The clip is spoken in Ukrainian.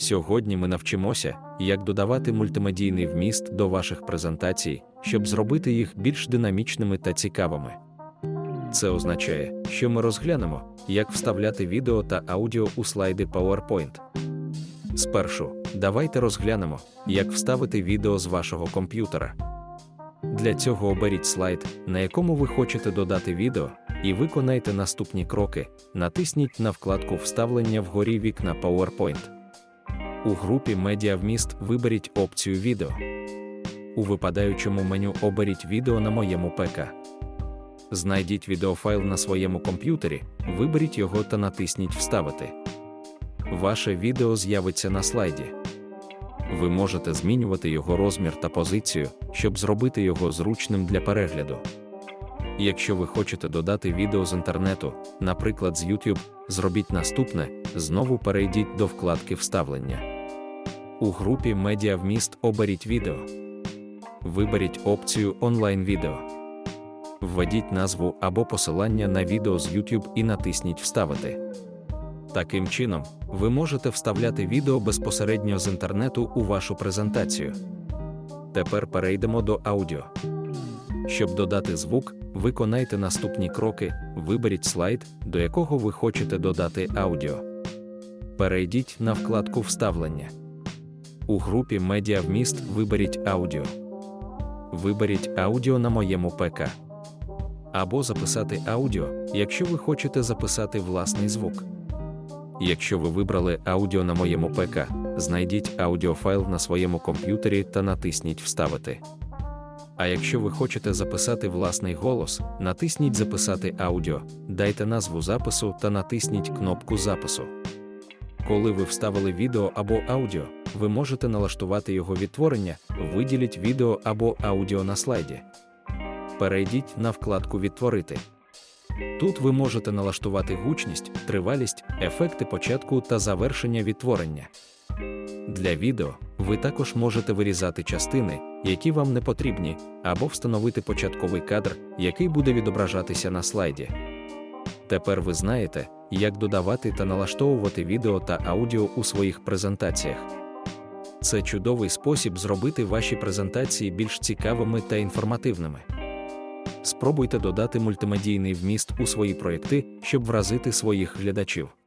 Сьогодні ми навчимося, як додавати мультимедійний вміст до ваших презентацій, щоб зробити їх більш динамічними та цікавими. Це означає, що ми розглянемо, як вставляти відео та аудіо у слайди PowerPoint. Спершу, давайте розглянемо, як вставити відео з вашого комп'ютера. Для цього оберіть слайд, на якому ви хочете додати відео, і виконайте наступні кроки. Натисніть на вкладку Вставлення вгорі вікна PowerPoint. У групі Медіа вміст виберіть опцію відео. У випадаючому меню оберіть відео на моєму ПК. Знайдіть відеофайл на своєму комп'ютері, виберіть його та натисніть Вставити. Ваше відео з'явиться на слайді. Ви можете змінювати його розмір та позицію, щоб зробити його зручним для перегляду. Якщо ви хочете додати відео з інтернету, наприклад, з YouTube, зробіть наступне: знову перейдіть до вкладки Вставлення. У групі Медіа вміст оберіть відео. Виберіть опцію Онлайн відео. Введіть назву або посилання на відео з YouTube і натисніть Вставити. Таким чином, ви можете вставляти відео безпосередньо з інтернету у вашу презентацію. Тепер перейдемо до аудіо. Щоб додати звук, виконайте наступні кроки, виберіть слайд, до якого ви хочете додати аудіо. Перейдіть на вкладку Вставлення. У групі Медіа вміст виберіть аудіо. Виберіть аудіо на моєму ПК. Або записати аудіо, якщо ви хочете записати власний звук. Якщо ви вибрали аудіо на моєму ПК, знайдіть аудіофайл на своєму комп'ютері та натисніть Вставити. А якщо ви хочете записати власний голос, натисніть Записати аудіо, дайте назву запису та натисніть кнопку запису. Коли ви вставили відео або аудіо, ви можете налаштувати його відтворення, виділіть відео або аудіо на слайді. Перейдіть на вкладку Відтворити. Тут ви можете налаштувати гучність, тривалість, ефекти початку та завершення відтворення. Для відео ви також можете вирізати частини, які вам не потрібні, або встановити початковий кадр, який буде відображатися на слайді. Тепер ви знаєте, як додавати та налаштовувати відео та аудіо у своїх презентаціях. Це чудовий спосіб зробити ваші презентації більш цікавими та інформативними. Спробуйте додати мультимедійний вміст у свої проєкти, щоб вразити своїх глядачів.